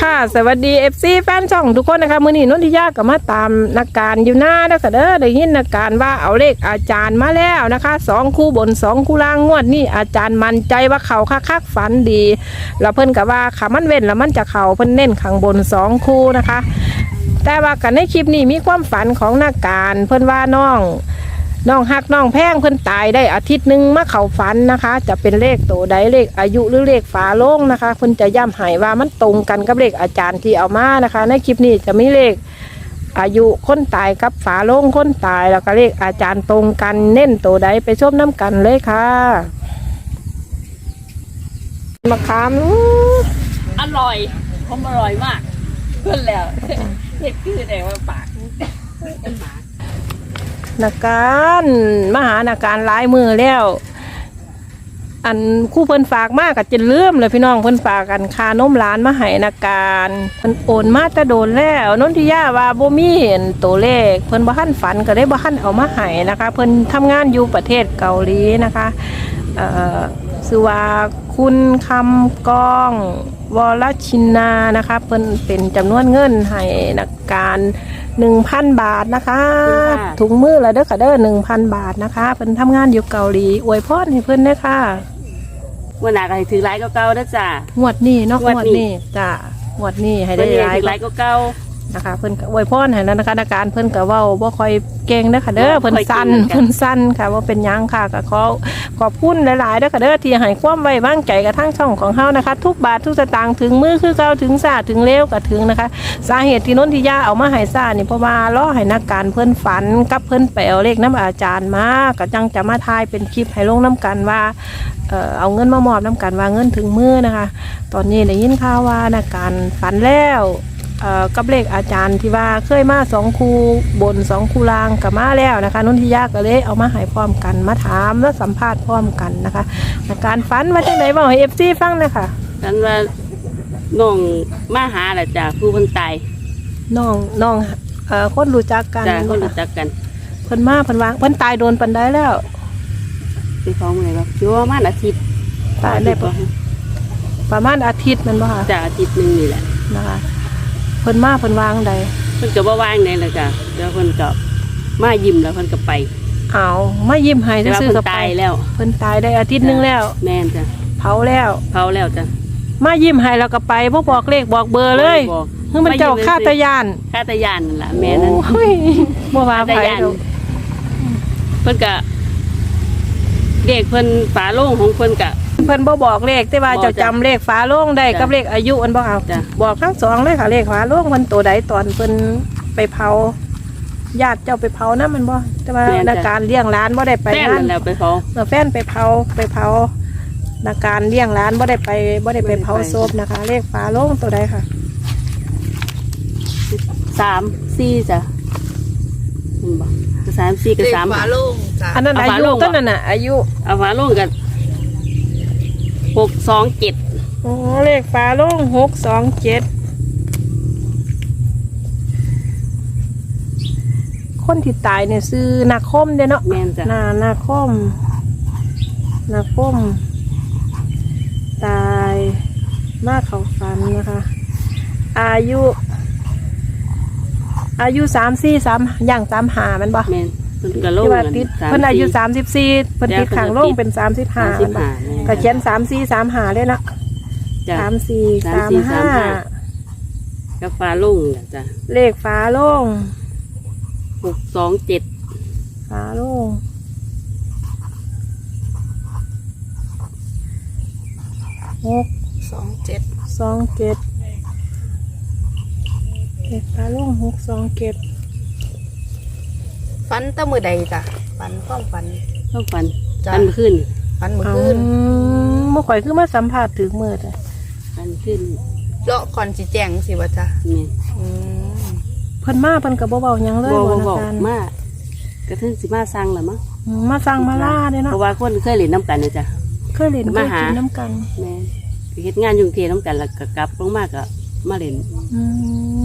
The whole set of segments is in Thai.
ค่ะ สวัสดีเอฟซีแฟนช่องทุกคนนะคะมื้อนี้นนทิยาก็มาตามนักการอยู่หน้าแล้วก็เด้อได้ยินนักการว่าเอาเลขอาจารย์มาแล้วนะคะสองคู่บนสองคู่ล่างงวดนี่อาจารย์มั่นใจว่าเขาคักๆฝันดีแล้วเพิ่นก็ว่าขามันเว้นแล้วมันจะเขาเพิ่นเน้นข้างบนสองคู่นะคะ แต่ว่ากันในคลิปนี้มีความฝันของนักการเพิ่นว่าน้อง น้องฮักน้องแพงเพิ่นตายได้อาทิตย์หนึ่งมาเขาฝันนะคะ จะเป็นเลขโตใดเลขอายุหรือเลขฝาโล่งนะคะเพิ่นจะย้ำให้ว่ามันตรงกันกับเลขอาจารย์ที่เอามานะคะ ในคลิปนี้จะมีเลขอายุคนตายกับฝาโล่งคนตายแล้วก็เลขอาจารย์ตรงกันเน้นโตใดไปชมน้ำกันเลยค่ะมะขามอร่อยผมอร่อยมากเพื่อนแล้วเห็ดคือแต่ว่าปากเป็นหมา นัการมาหานัการหลายมือแล้ว อันคู่เพิ่นฝากมากกับจะเลื่อมเลยพี่น้องเพิ่นฝากกันคานมร้านมาให้นัการเพิ่นโอนมาแต่โดนแล้วนนทิยาว่าบ่มีเห็นตัวเลข เพิ่นบ่ทันฝันก็ได้บ่ทันเอามาให้นะคะ เพิ่นทำงานอยู่ประเทศเกาหลีนะคะเอ่อชื่อว่าคุณคำกองวรชินานะคะเพิ่นเป็นจำนวนเงินให้นักการ 1,000บาทนะคะถุงมือแล้วเด้อค่ะเด้อ1,000บาทนะคะเพิ่นทำงานอยู่เกาหลีอวยพรให้เพิ่นเด้อค่ะวันหนาก็ให้ถือไลายเก่าๆนะจ้ะงวดนี้เนาะงงวดวดนี้นี้จ้างวดนี้ให้วัได้นนี้หลายถือไลายเก่า นะคะเพิ่นก็อวยพรให้แล้วนะคะอาการเพิ่นก็เว้าบ่ค่อยเก่งเด้อค่ะเด้อบ่ค่เพิ่อยนเก่งสั้นเหมือนกันเพิ่นสั้นค่ะว่าเป็นหยังค่ะก็ขอขอบคุณหลายๆเด้อค่ะเด้อที่ให้ความไว้วางใจกับทางช่องของเฮานะคะ ทุกบาททุกสตางค์ถึงมือคือเก่าถึงซาถึงเร็วก็ถึงนะคะ สาเหตุที่นนทิยาเอามาให้ซานี่เพราะว่าล้อให้นักการเพิ่นฝันกับเพิ่นไปเอาเลขน้ำอาจารย์มาก็จังจะมาทายเป็นคลิปให้ลงน้ำกันว่าเอ่อเอาเงินมามอบน้ำกันว่าเงินถึงมือนะคะ ตอนนี้ได้ยินข่าวว่านักการฝันแล้ว เอ่อกับเลขอาจารย์ที่ว่าเคยมาสองคูบนสองคูลางกับมาแล้วนะคะนุ่นทิยาก็เลยเอามาให้พร้อมกันมาถามและสัมภาษณ์พร้อมกันนะคะนักการฝันว่าจังไหนบอกให้เอฟซีฟังหนะคะๆกันว่าน้องมาหาแหละจ้ะผู้คนตายน้องน้องเอ่อคนรู้จักกันจ้ะคนบ่รู้คะจักกันเพิ่นมาเพิ่นวางเพิ่นตายโดนปันได้แล้วไปฟ้องอะไรบ้างอยู่ประมาณอาทิตย์ตายได้ประประมาณอาทิตย์แมันบ่ค่ะ จ้ะอาทิตย์หนึงนี่แหละนะคะ เพิ่นมาเพิ่นวางใดเพิ่นก็บ่ว่างเลยละจ้ะแล้วเพิ่นก็มายิ้มแล้วเพิ่นก็ไปเอามายิ้มให้แต่ว่าซื่อเพิ่ๆกับไปนตายแล้วเพิ่นตายได้อาทิตย์หนึงแล้ว แม่นจ้ะเผาแล้ว เผาแล้วจ้ะมายิ้มให้แล้วก็ไปบ่บอกเลขบอกเบอร์เลยบอกคือมันเจ้าฆาตยานฆาตยานนั่นล่ะแม่นั้นโอ้ยบ่ว่าฆาไผตยานดอกเพิ่นก็เด็กเพิ่นฝาโล่งของเพิ่นก็ เพิ่นบ่บอกเลขแต่ว่าบอกเจ้าจ้ะจำเลขฝาโลงได้จ้ะกับเลขอายุอันบ่เอาจ้ะ บอกทั้งสองเลยค่ะเลขฝาโลงเพิ่นตัวใดตอนเพิ่นไปเผาญาติเจ้าไปเผานะมันบ่แต่ว่าในการเลี้ยงร้านบ่ได้ไปแฟนงานนั่นแหล้วไปเผาเมื่อแฟนไปเผาไปเผานาการเลี้ยงร้านบ่ได้ไปบ่ได้ไปเผาศพนะคะ เลขฝาโลงตัวใดค่ะ สามสี่จ้ะเห็นบ่สามสี่กับสาม ฝาโล่งจ้ะอันนั้นเอาอาฝายุโลงต้นนั่นน่ะอายุ เอาฝาโล่งกัน หกสองเจ็ดโอ้เลขฝาโลงหกสองเจ็ดคนที่ตายเนี่ยซื้อนาคมเด้เนาะแม่นจ้ะนานาคม นาคม ตายมาเขาฟันนะคะ อายุ อายุสามสี่สามอย่างสามหามันบ่แม่น เพิ่นก็โล่งที่ว่ากันติดสมเพิ่นอายุสี่สามสิบสี่เพิ่นติดแล้วเพิ่นขังโลงเป็นสามสิบห้าสามสิบห้าแม่นก็เขียนสามสี่สามหาเลยเนาะจ้ะสามสี่สามสามสี่ห้าสามห้ากับฝาโล่งน่ะจ้ะเลขฝาโลงหกสองเจ็ดฝาโลงหกสองเจ็ดสองเจ็ดเลขฝาโลงหกสองเจ็ด ฟันแตะมือใดจ้ะฟันป้องฟันต้องฟันจ้ะฟันขึ้นฟันมืออืขึ้นมเมื่อข่อยคือมาสัมผัสถึงมือแต่ฟันขึ้นเลาะคอนจีแจงสิวะจ้ะแม่นอืมเพิ่นมาเพิ่นกับเบาๆหยังเลยบอกบ่บนะอกการมากกระทึงสิมาสั่งละมั้งอืมมาสั่งมาล่าเด้เพเนาะราะว่าคนเคยเล่นน้ำกันนะจ้ะเคยเล่นเคมายหา กินน้ำกันแม่ไปเฮ็ดงานอยุ่กรุงเทพน้ำกันแล้วก็กลับลงมากก็มาเล่นอื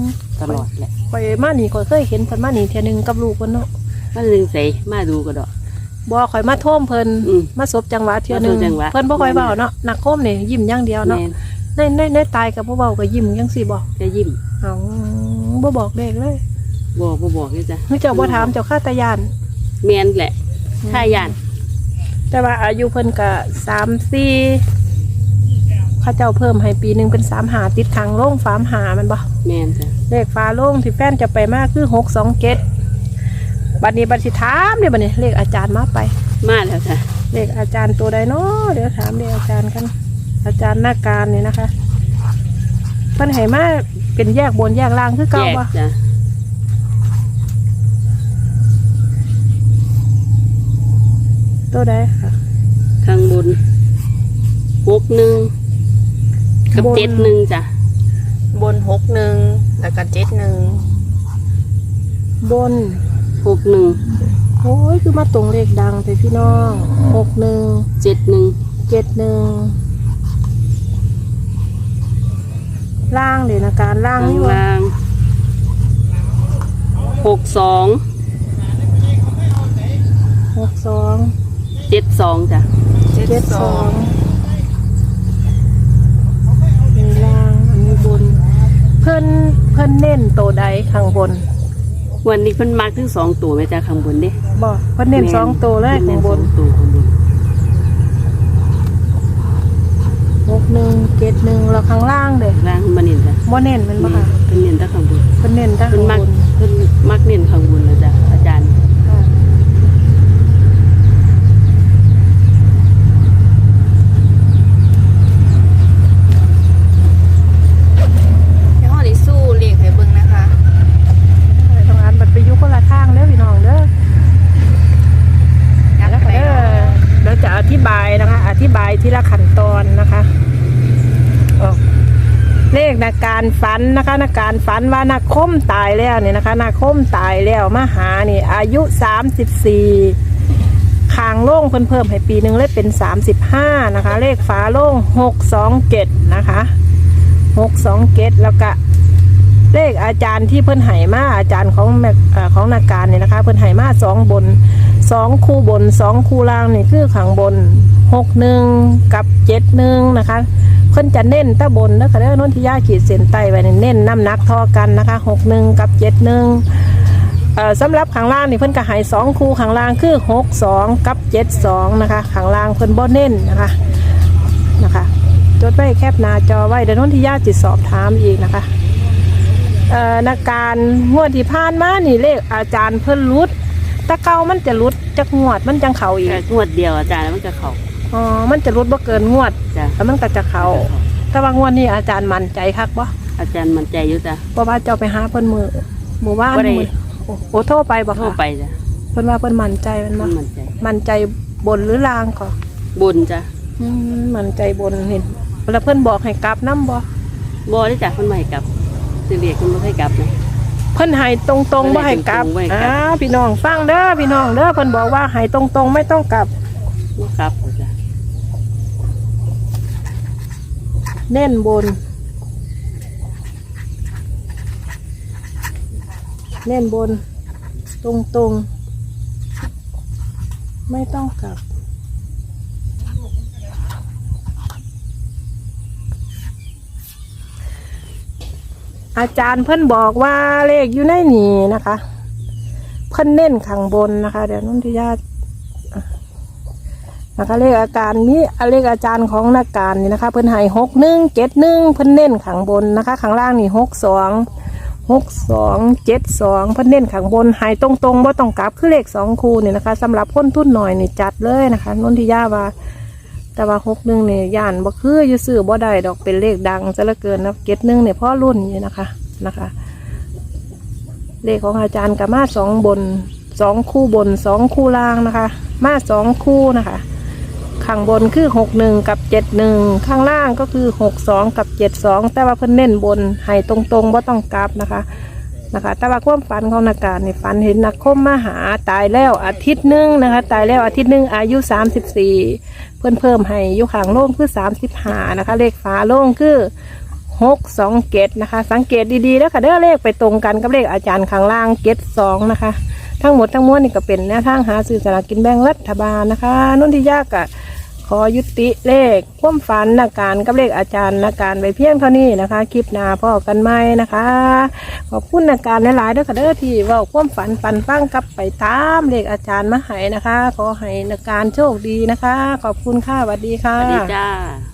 มตลอดแหละข่อยมานี่ข่อยเคยเห็นเพิ่นมานี่เทียหนึงกับลูกเพิ่นเนาะ มาเล่นใส่มาดูก็ดอก บ่ข่อยมาโท่มเพิ่นอืมมาสบจังหวะเทียหนึงมาสบจังหวะ เพิ่นบ่ค่อยเว้าเนาะนักโคมนี่ยิ้มอย่างเดียวเนาะแม่นในในในตายกับพ่อเบาก็ยิ้มยังสิบอกจะยิ้มเอาบ่บอกเด็กเลยบอกบ่บอกเลยจ้ะนี่เจ้าบ่ถามเจ้าข้าตายาน แมนแหละท่ายานแต่ว่าอายุเพิ่นก็สามสี่เข้าเจ้าเพิ่มให้ปีหนึ่งเป็นสามหาติดทางโล่งฟาร์มหามันบ่แมนจ้ะเลขฟ้าโล่งที่แฟนจะไปมากคือหกสองเกต บัดนี้บัดสิถามเดี๋ยวบัดนี้เลขอาจารย์มาไป มาแล้วจ้ะเลขอาจารย์ตัวใดเนาะเดี๋ยวถามเลขอาจารย์กัน อาจารย์หน้าการนี่นะคะเพิ่นให้มาเป็นแยกบนแยกล่างคือเก่าแยกบ่จ้ะตัวใดค่ะ ข้างบนหกหนึ่งกับบนเจ็ดหนึ่งจ้ะบนหกหนึ่งแล้วก็เจ็ดหนึ่งบน หกหนึ่งโอ้ยคือมาตรงเลขดังแต่พี่น้องหกหนึ่งเจ็ดหนึ่งเจ็ดหนึ่งล่างเลยนะการล่างข้างนี่วะล่างหกสองหกสองเจ็ดสองจ้ะเจ็เจ็ดดสสอองงมีล่างอันนี้บน เพิ่นเพิ่นเน้นโตวใดข้างบน วันนี้เพิ่นมาถึงสองตัวไหมจ้ะข้างบนเด้บอกเพิ่นเน้นสองตัวเลยเน้ข้านงบสอนงตัวข้างบนหกหนึ่งเจ็ดหนึ่งแล้วข้างล่างเด้ล่างมาเน้นจ้ะบ่เน้นแมันบ่ค่ะเพิ่นเน้นแต่ข้างบนเพิ่นเน้นแต่เพิ่ข้านงมักบนเพิ่นมักเน้นข้างบนแล้วจ้ะอาจารย์ค่ะ ให้ห้อนี้สู้เลขให้เบิ่งนะคะ ทำงานบัดไปอยุคนละทางเด้อพี่น้องเด้อ ยัด แล้ว ไป ก็เด้อเดี๋ยวจะอธิบายนะคะ อธิบายทีละขั้นตอนนะคะออกเลขนา การฝันนะคะนากการฝันว่านาคมตายแล้วเนี่ยนะคะนาคมตายแล้วมาหานี่อายุสามสิบสี่คางโล่งเพิ่นเพิ่มให้ปีหนึ่งเลยเป็นสามสิบห้านะคะ เลขฝาโล่งหกสองเจ็ดนะคะหกสองเจ็ดแล้วก็เลขอาจารย์ที่เพิ่นไห่มาอาจารย์ของแม่เอ่อของนาการเนี่ยนะคะ เพิ่นไห่มาสองบนสองคู่บนสองคู่ล่างนี่คือขังบน หกหนึ่งกับเจ็ดหนึ่งนะคะเพิ่นจะเน้นตะบนนะคะแล้วนนทิยาขีดเส้นใต้ไว้เน้นน้ำหนักทอกันนะคะหกหนึ่งกับเจ็ดหนึ่งสำหรับข้างล่างนี่เพิ่นก็หายสองคู่ข้างล่างคือหกสองกับเจ็ดสองนะคะข้างล่างเพิ่นบ่เน้นนะคะนะคะจดไว้แคปหน้าจอไว้เดี๋ยวนนทิยาจิตสอบถามอีกนะคะอ่อนักการงวดที่ผ่านมานี่เลขอาจารย์เพิ่นรุดตะเกามันจะรุดจักงวดมันจังเข่าอีกงวดเดียวอาจารย์แล้วมันก็เข้า อ๋อ มันจะรุดบ่เกินงวด จ้ะแล้วมันก็จะเขาแต่ว่างวดนี้อาจารย์มั่นใจคักบ่อาจารย์มั่นใจอยู่จ้ะ เพราะว่าเจ้าไปหาเพิ่นมือหมู่บ้านบ่ได้ มื้อโอ้โอ้โทรไปบ่โทรค่ะไปจ้ะเพิ่นว่าเพิ่นมั่นใจแมันบ่มั่นใจ มั่นใจบนหรือล่างก็บนจ้ะอืมมั่นใจบนเห็นแล้วเพิ่นบอกให้กลับนํบ่บ่ได้จ้ะเพิ่นบ่ให้กลับสิเรียกเพิ่นบ่ให้กลับนะ เพิ่นให้ตรงๆบ่ให้กลับเพิ่นให้ตรงๆบ่ให้กลับ อ่าพี่น้องฟังเด้อพี่น้องเด้อเพิ่นบอกว่าให้ตรงๆไม่ต้องกลับบ่กลับจ้ะ เน่นบน เน่นบน ตรงตรงๆไม่ต้องกลับ อาจารย์เพิ่อนบอกว่าเลขอยู่ในนี้นะคะ เพิ่อนเน้นข้างบนนะคะ เดี๋ยวนุ่นทิยา นะคะเลขอาการนี้เลขอาจารย์ของนักการนี่นะคะ เพิ่นให้หกหนึ่งเจ็ดหนึ่งเพิ่นเน้นขังบนนะคะขังล่างนี่หกสองหกสองเจ็ดสองเพิ่นเน้นขังบนให้ตรงตรงๆบ่ต้องกลับคือเลขสองคูนี่นะคะสำหรับคนทุนหน่อยนี่จัดเลยนะคะนนทิยาว่า แต่ว่าหกหนึ่งเนี่ยย่านบ่คืออยู่ซื้อบ่ได้ดอกเป็นเลขดังซะเหลือเกินนะเจ็ดหนึ่งเนี่ยพ่อรุ่นอยู่นะคะนะคะ เลขของอาจารย์กับมาสองบนสองคู่บนสองคู่ล่างนะคะ มาสองคู่นะคะ ข้างบนคือหกหนึ่งกับเจ็ดหนึ่งข้างล่างก็คือหกสองกับเจ็ดสองแต่ว่าเพิ่นเน้นบนให้ตรงๆว่าต้องกลับนะคะนะคะ แต่ว่าความฝันของนักการในฝันเห็นนักคมมาหาตายแล้วอาทิตย์หนึ่งนะคะ ตายแล้วอาทิตย์หนึ่งอายุสามสิบสี่เพิ่นเพิ่มให้อยุขางโล่งคือสามสิบห้านะคะ เลขฝาโล่งคือหกสองเกตนะคะ สังเกตดีๆแล้วค่ะเด้อเลขไปตรงกันกับเลขอาจารย์ข้างล่างเกตสองนะคะ ทั้งหมดทั้งมวลนี่ก็เป็นแนวทางหาซื้อสลากกินแบ่งรัฐบาลนะคะนุ่นที่ยากอะ ขอยุติเลขควมฝันนาการกับเลขอาจารย์นาการไปเพียงเท่านี้นะคะ คลิปหน้าพ่อกันไหมนะคะ ขอบคุณนาการหลายๆเด้อค่ะเด้อที่ว่าควมฝันปันฟังกลับไปตามเลขอาจารย์มาให้นะคะ ขอให้นาการโชคดีนะคะ ขอบคุณค่ะสวัสดีค่ะวัสดีจ้า